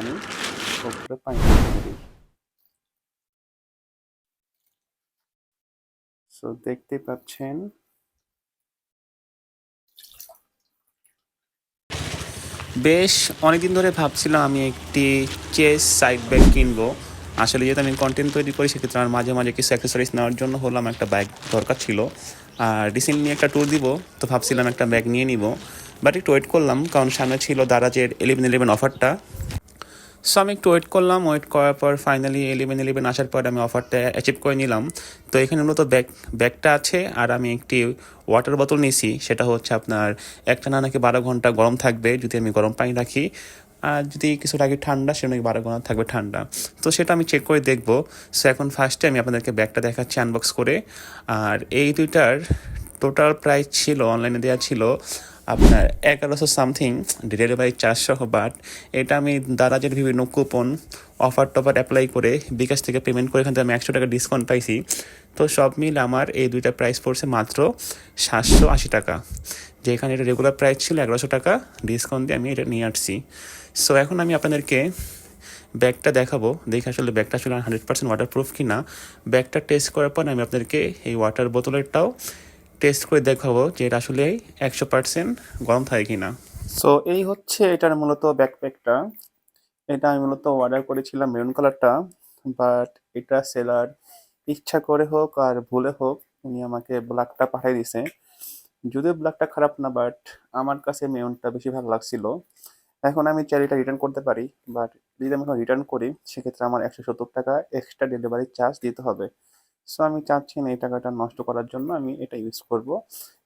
আমি উপরে পানি দিই সো দেখতে পাচ্ছেন। বেশ অনেকদিন ধরে ভাবছিলাম আমি একটি চেস সাইড ব্যাগ কিনবো। আসলে যেহেতু আমি কন্টেন্ট তৈরি করি, সেক্ষেত্রে আমার মাঝে মাঝে কিছু অ্যাক্সেসরিজ নেওয়ার জন্য হলাম, একটা ব্যাগ দরকার ছিল। আর রিসেন্টলি একটা ট্যুর দিব, তো ভাবছিলাম একটা ব্যাগ নিয়ে নিব। বাট একটু ওয়েট করলাম, কারণ সামনে ছিল দারাজের ইলেভেন ইলেভেন অফারটা সো আমি একটু ওয়েট করলাম ওয়েট করার পর ফাইনালি ইলেভেন ইলেভেন আসার পর আমি অফারটা অ্যাচিভ করে নিলাম। তো এখানে মূলত ব্যাগ ব্যাগটা আছে আর আমি একটি ওয়াটার বোতল নিয়েছি সেটা হচ্ছে আপনার একটা না নাকি বারো ঘণ্টা গরম থাকবে, যদি আমি গরম পানি রাখি। আর যদি কিছু রাখি ঠান্ডা, সেটা নাকি বারো ঘণ্টা থাকবে ঠান্ডা। তো সেটা আমি চেক করে দেখব। সো এখন ফার্স্টে আমি আপনাদেরকে ব্যাগটা দেখাচ্ছি আনবক্স করে। আর এই দুইটার টোটাল প্রাইস ছিল অনলাইনে দেওয়া ছিল আপনার এগারোশো সামথিং ডেলিভারি সহ বাট এটা আমি দারাজের বিভিন্ন কুপন অফার টফার অ্যাপ্লাই করে বিকাশ থেকে পেমেন্ট করে এখান থেকে আমি একশো টাকা ডিসকাউন্ট পাইছি। তো সব মিলে আমার এই দুইটা প্রাইস পড়ছে মাত্র সাতশো আশি টাকা। যেখানে এটা রেগুলার প্রাইস ছিল এগারোশো টাকা ডিসকাউন্ট দিয়ে আমি এটা নিয়ে আসছি। সো এখন আমি আপনাদেরকে ব্যাগটা দেখাবো, দেখে আসলে ব্যাগটা আসলে হান্ড্রেড পার্সেন্ট ওয়াটারপ্রুফ কিনা। ব্যাগটা টেস্ট করার পর আমি আপনাদেরকে এই ওয়াটার বোতলেরটাও টেস্ট করে দেখাবো যে এটা আসলে একশো পার্সেন্ট গরম থাকে কিনা। সো এই হচ্ছে এটার মূলত ব্যাকপ্যাকটা এটা আমি মূলত অর্ডার করেছিলাম মেরুন কালারটা বাট এটা সেলার ইচ্ছা করে হোক আর ভুলে হোক, উনি আমাকে ব্ল্যাকটা পাঠিয়ে দিছে যদিও ব্ল্যাকটা খারাপ না বাট আমার কাছে মেরুনটা বেশি ভালো লাগছিল। এখন আমি চাইলে এটা রিটার্ন করতে পারি বাট যদি আমি এখন রিটার্ন করি, সেক্ষেত্রে আমার একশো সত্তর টাকা এক্সট্রা ডেলিভারি চার্জ দিতে হবে। সো আমি চাচ্ছি না এই টাকাটা নষ্ট করার জন্য আমি এটা ইউজ করব।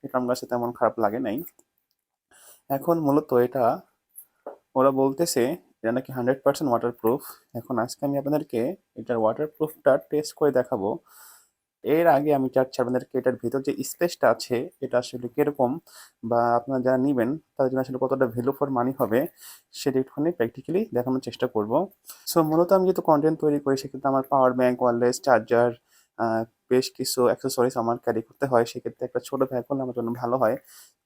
এটা আমার কাছে তেমন খারাপ লাগে নাই। এখন মূলত এটা ওরা বলতেছে এটা নাকি হান্ড্রেড পার্সেন্ট ওয়াটারপ্রুফ এখন আজকে আমি আপনাদেরকে এটার ওয়াটারপ্রুফটা টেস্ট করে দেখাবো। এর আগে আমি চাচ্ছি আপনাদেরকে এটার ভিতর যে স্পেসটা আছে, এটা আসলে কীরকম বা আপনারা যারা নেবেন, তাদের জন্য আসলে কতটা ভ্যালু ফর মানি হবে, সেটা একটুখানি প্র্যাকটিক্যালি দেখানোর চেষ্টা করব। সো মূলত আমি যেহেতু কন্টেন্ট তৈরি করি, সেক্ষেত্রে আমার পাওয়ার ব্যাঙ্ক ওয়ারলেস চার্জার বেশ কিছু অ্যাক্সেসরিজ আমার ক্যারি করতে হয়, সেক্ষেত্রে একটা ছোট ব্যাগ হলে আমার জন্য ভালো হয়।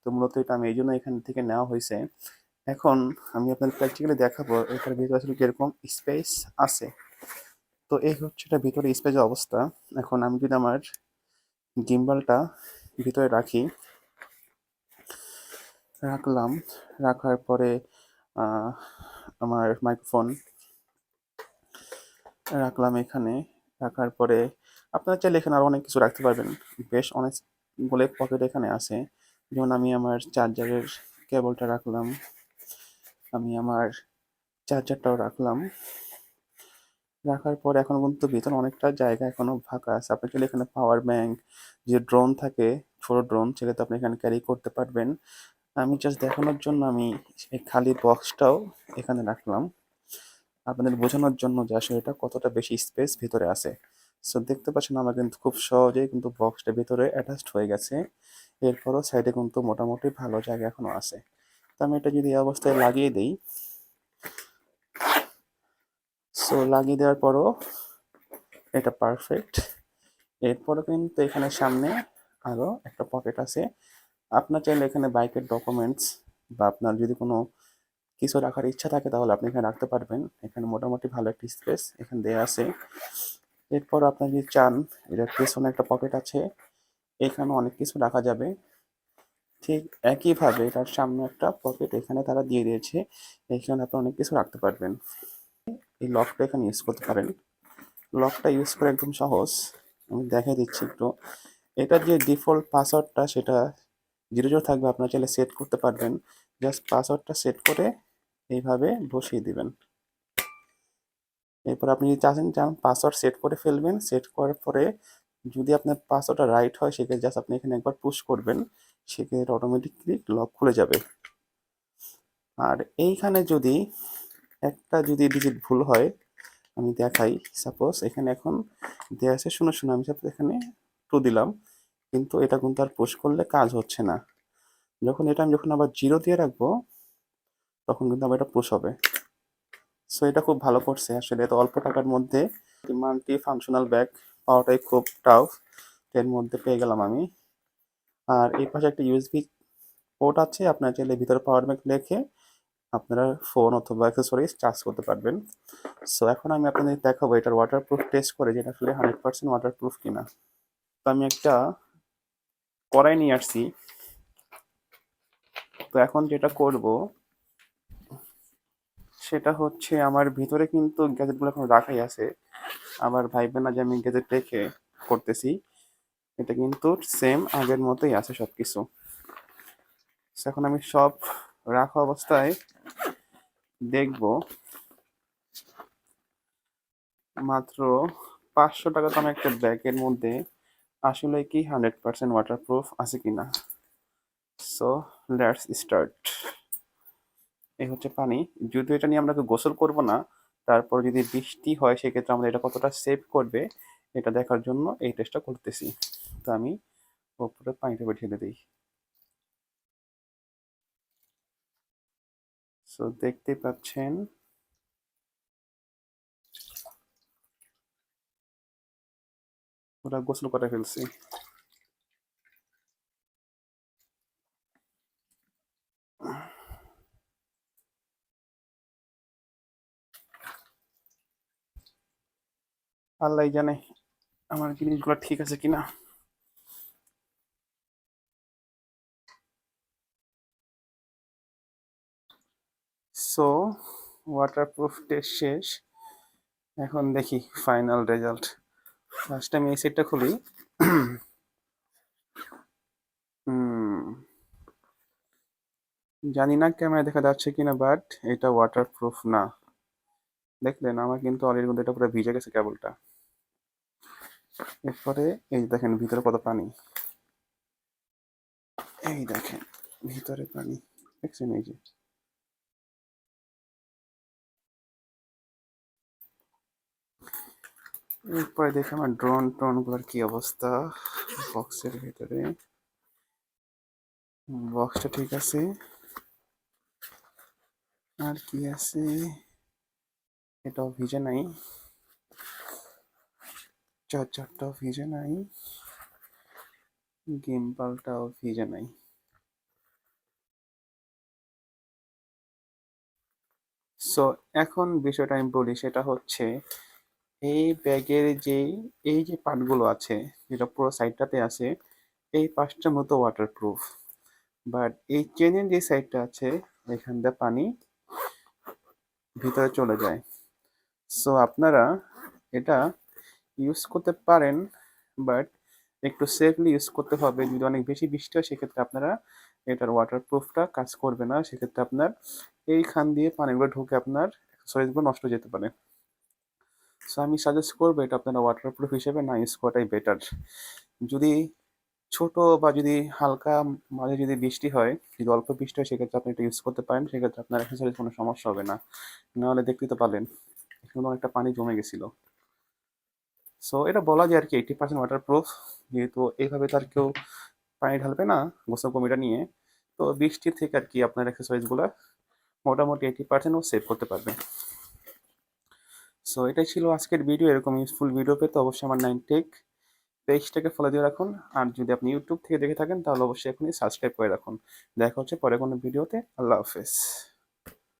তো মূলত এটা আমি এই জন্য এখান থেকে নেওয়া হয়েছে। এখন আমি আপনাদের প্র্যাকটিক্যালি দেখাবো এটার ভিতরে আসলে কীরকম স্পেস আছে। তো এই হচ্ছে এটা ভিতরে স্পেসের অবস্থা। এখন আমি যদি আমার গিম্বালটা ভিতরে রাখি, রাখলাম, রাখার পরে আমার মাইক্রোফোন রাখলাম এখানে, রাখার পরে আপনারা চাইলে এখানে আরও অনেক কিছু রাখতে পারবেন। বেশ অনেকগুলো পকেট এখানে আছে। যেমন আমি আমার চার্জারের কেবলটা রাখলাম। আমি আমার চার্জারটাও রাখলাম। রাখার পর এখন পর্যন্ত ভিতরে অনেকটা জায়গা এখনও ফাঁকা আছে। আপনি চাইলে এখানে পাওয়ার ব্যাংক যে ড্রোন থাকে, ছোট ড্রোন সেটা তো আপনি এখানে ক্যারি করতে পারবেন। আমি জাস্ট দেখানোর জন্য আমি এই খালি বক্সটাও এখানে রাখলাম। আপনাদের বোঝানোর জন্য যে আসলে এটা কতটা বেশি স্পেস ভিতরে আছে। সো দেখতে পাচ্ছেন আমার কিন্তু খুব সহজেই কিন্তু বক্সটা ভিতরে অ্যাটাচড হয়ে গেছে। এরপরও সাইডে কিন্তু মোটামুটি ভালো জায়গা এখনও আছে। তো আমি এটা যদি এই অবস্থায় লাগিয়ে দিই সো লাগিয়ে দেওয়ার পরও এটা পারফেক্ট এরপরও কিন্তু এখানে সামনে আরও একটা পকেট আছে। আপনার চাইলে এখানে বাইকের ডকুমেন্টস বা আপনার যদি কোনো কিছু রাখার ইচ্ছা থাকে তাহলে আপনি এখানে রাখতে পারবেন। এখানে মোটামুটি ভালো একটা স্পেস এখানে দেওয়া আছে। এরপর আপনার যদি চান, এটার পেছনে একটা পকেট আছে, এখানে অনেক কিছু রাখা যাবে। ঠিক একইভাবে এটার সামনে একটা পকেট এখানে তারা দিয়ে দিয়েছে, এখানে আপনি অনেক কিছু রাখতে পারবেন। এই লকটা এখানে ইউজ করতে পারেন। লকটা ইউজ করে একদম সহজ। আমি দেখাই দিচ্ছি একটু। এটার যে ডিফল্ট পাসওয়ার্ডটা সেটা জিরো জিরো থাকবে, আপনার চাইলে সেট করতে পারবেন। জাস্ট পাসওয়ার্ডটা সেট করে এইভাবে বসিয়ে দিবেন। এরপর আপনি যদি চাচ্ছেন চান পাসওয়ার্ড সেট করে ফেলবেন। সেট করার পরে যদি আপনার পাসওয়ার্ডটা রাইট হয়, সেক্ষেত্রে জাস্ট আপনি এখানে একবার পুশ করবেন। সেক্ষেত্রে অটোমেটিকলি লক খুলে যাবে। আর এইখানে যদি একটা যদি ডিজিট ভুল হয়, আমি দেখাই। সাপোজ এখানে এখন দেওয়া আছে শুনে শূন্য। আমি সাপোজ এখানে টু দিলাম। কিন্তু এটা কিন্তু আর পুশ করলে কাজ হচ্ছে না। যখন এটা আমি যখন আবার জিরো দিয়ে রাখব, তখন কিন্তু আবার এটা পুশ হবে। সো এটা খুব ভালো করছে। আসলে এত অল্প টাকার মধ্যে মাল্টি ফাংশনাল ব্যাগ পাওয়াটাই খুব টাফ এর মধ্যে পেয়ে গেলাম আমি। আর এই পাশে একটা ইউএসবি পোর্ট আছে। আপনার চাইলে ভিতরে পাওয়ার ব্যাংক রেখে আপনারা ফোন অথবা অ্যাক্সেসরিজ চার্জ করতে পারবেন। সো এখন আমি আপনাদের দেখাবো এটার ওয়াটারপ্রুফ টেস্ট করে যেটা আসলে হান্ড্রেড পার্সেন্ট ওয়াটারপ্রুফ কিনা। তো আমি একটা কড়াই নিয়ে আসছি। তো এখন যেটা করব সেটা হচ্ছে আমার ভিতরে কিন্তু গ্যাজেটগুলো এখন রাখাই আছে। আবার ভাইবেন না যে আমি গ্যাজেট রেখে করতেছি, এটা কিন্তু সেম আগের মতোই আছে সব কিছু এখন আমি সব রাখা অবস্থায় দেখব। মাত্র পাঁচশো টাকা দাম একটা ব্যাগের মধ্যে আসলে কি হান্ড্রেড পার্সেন্ট ওয়াটারপ্রুফ আছে কিনা? সো লেটস স্টার্ট এই হচ্ছে পানি। যদিও এটা নিয়ে আমরা গোসল করব না, তারপর যদি বৃষ্টি হয়, সেক্ষেত্রে আমাদের এটা কতটা সেভ করবে, এটা দেখার জন্য এই টেস্টটা করতেছি। তো আমি ওপরে পানিটা ঢেলে দিই। সো দেখতে পাচ্ছেন ওরা গোসল করে ফেলছি। আল্লাহ জানে আমার জিনিসগুলো ঠিক আছে কিনা। সো ওয়াটারপ্রুফ টেস্ট শেষ। এখন দেখি ফাইনাল রেজাল্ট ফার্স্ট টাইম এই সেটটা খুলি। হুম জানি না ক্যামেরা দেখা যাচ্ছে কিনা বাট এটা ওয়াটারপ্রুফ না। দেখলেন, আমার কিন্তু অলরেডি কিন্তু এটা পুরো ভিজে গেছে কেবলটা এরপরে এই দেখেন ভিতরে কত পানি। এই দেখেন, ভিতরে পানি। দেখছেন এই যে? এরপরে দেখি আমার ড্রোন ট্রোনগুলোর কি অবস্থা। বক্সের ভিতরে। বক্সটা ঠিক আছে। আর কি আছে? এটাও ভিজে নাই। চার্জারটাও ভিজে নাই। গিম্পালটাও ভিজে নাই। সো এখন বিষয়টা আমি বলি, সেটা হচ্ছে, এই ব্যাগের যে, এই যে পার্টগুলো আছে, যেটা পুরো সাইডটাতে আছে, এই পাঁচটার মতো ওয়াটারপ্রুফ বাট এই চেনের যে সাইডটা আছে, এখান দিয়ে পানি ভিতরে চলে যায়। সো আপনারা এটা ইউজ করতে পারেন বাট একটু সেফলি ইউজ করতে হবে। যদি অনেক বেশি বৃষ্টি হয়, সেক্ষেত্রে আপনারা এটার ওয়াটারপ্রুফটা কাজ করবে না। সেক্ষেত্রে আপনার এইখান দিয়ে পানিগুলো ঢুকে আপনার অ্যাক্সেসরিজগুলো নষ্ট যেতে পারে। সো আমি সাজেস্ট করব এটা আপনারা ওয়াটারপ্রুফ হিসেবে না ইউজ করাটাই বেটার যদি ছোট বা যদি হালকা মাঝে যদি বৃষ্টি হয়, যদি অল্প বৃষ্টি হয়, সেক্ষেত্রে আপনি এটা ইউজ করতে পারেন। সেক্ষেত্রে আপনার অ্যাক্সেসরিজ কোনো সমস্যা হবে না। নাহলে দেখতেই তো পারলেন, এখানে অনেকটা পানি জমে গেছিল। সো এটা বলা যায় আর কি এইটি পার্সেন্ট ওয়াটারপ্রুফ যেহেতু এইভাবে তো আর কেউ পানি ঢালবে না গোসল কমিটা নিয়ে। তো বৃষ্টির থেকে আর কি আপনার অ্যাক্সেসরিজগুলো মোটামুটি এইটি পার্সেন্টও সেভ করতে পারবে। সো এটাই ছিল আজকের ভিডিও এরকম ইউজফুল ভিডিও পেতে অবশ্যই আমার নাইন টেক পেজটাকে ফলো দিয়ে রাখুন। আর যদি আপনি ইউটিউব থেকে দেখে থাকেন, তাহলে অবশ্যই এখনই সাবস্ক্রাইব করে রাখুন। দেখা হচ্ছে পরে কোনো ভিডিওতে আল্লাহ হাফেজ।